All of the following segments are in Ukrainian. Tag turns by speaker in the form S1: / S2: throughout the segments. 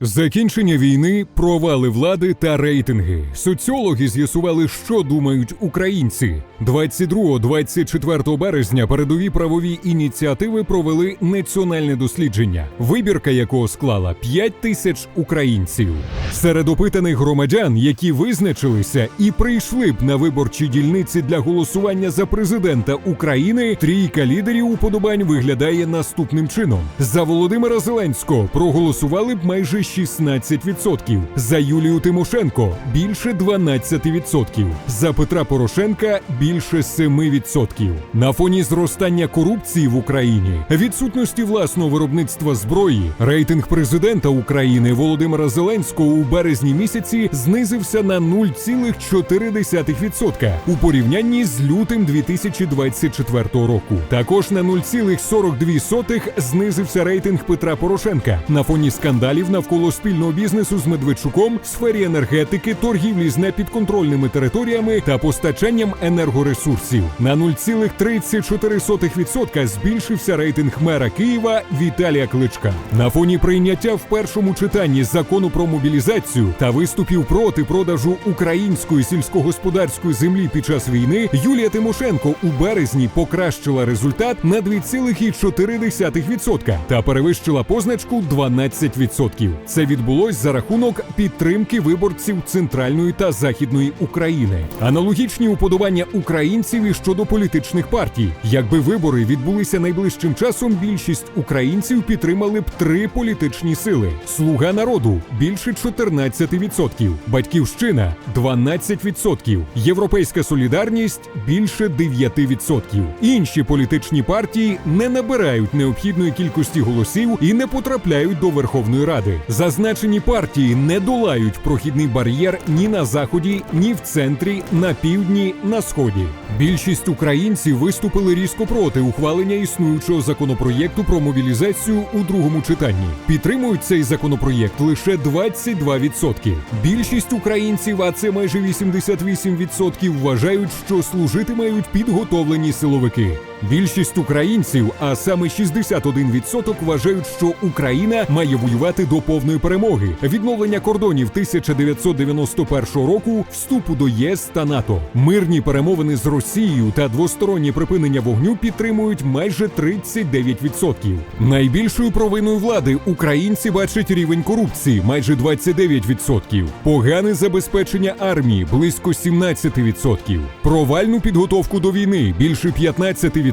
S1: Закінчення війни, провали влади та рейтинги. Соціологи з'ясували, що думають українці. 22-24 березня передові правові ініціативи провели національне дослідження, вибірка якого склала 5 тисяч українців. Серед опитаних громадян, які визначилися і прийшли б на виборчі дільниці для голосування за президента України, трійка лідерів уподобань виглядає наступним чином: за Володимира Зеленського проголосували б майже 16%, за Юлію Тимошенко більше 12%, за Петра Порошенка більше 7%. На фоні зростання корупції в Україні, відсутності власного виробництва зброї, рейтинг президента України Володимира Зеленського у березні місяці знизився на 0,4% у порівнянні з лютим 2024 року. Також на 0,42 знизився рейтинг Петра Порошенка на фоні скандалів навколо спільного бізнесу з Медведчуком, сфері енергетики, торгівлі з непідконтрольними територіями та постачанням енергоресурсів. На 0,34% збільшився рейтинг мера Києва Віталія Кличка. На фоні прийняття в першому читанні закону про мобілізацію та виступів проти продажу української сільськогосподарської землі під час війни Юлія Тимошенко у березні покращила результат на 2,4% та перевищила позначку 12%. Це відбулось за рахунок підтримки виборців центральної та західної України. Аналогічні уподобання українців і щодо політичних партій. Якби вибори відбулися найближчим часом, більшість українців підтримали б три політичні сили: Слуга народу більше 14%, Батьківщина 12%, Європейська солідарність більше 9%. Інші політичні партії не набирають необхідної кількості голосів і не потрапляють до Верховної Ради. Зазначені партії не долають прохідний бар'єр ні на заході, ні в центрі, на півдні, на сході. Більшість українців виступили різко проти ухвалення існуючого законопроєкту про мобілізацію у другому читанні. Підтримують цей законопроєкт лише 22%. Більшість українців, а це майже 88%, вважають, що служити мають підготовлені силовики. Більшість українців, а саме 61% вважають, що Україна має воювати до повної перемоги, відновлення кордонів 1991 року, вступу до ЄС та НАТО. Мирні перемовини з Росією та двостороннє припинення вогню підтримують майже 39%. Найбільшою провиною влади українці бачать рівень корупції майже 29%, погане забезпечення армії близько 17%, провальну підготовку до війни більше 15%,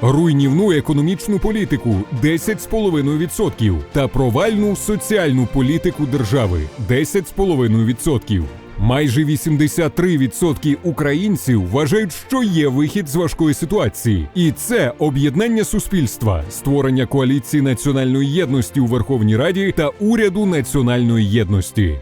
S1: руйнівну економічну політику 10,5% та провальну соціальну політику держави 10,5%. Майже 83% українців вважають, що є вихід з важкої ситуації, і це об'єднання суспільства, створення коаліції національної єдності у Верховній Раді та уряду національної єдності.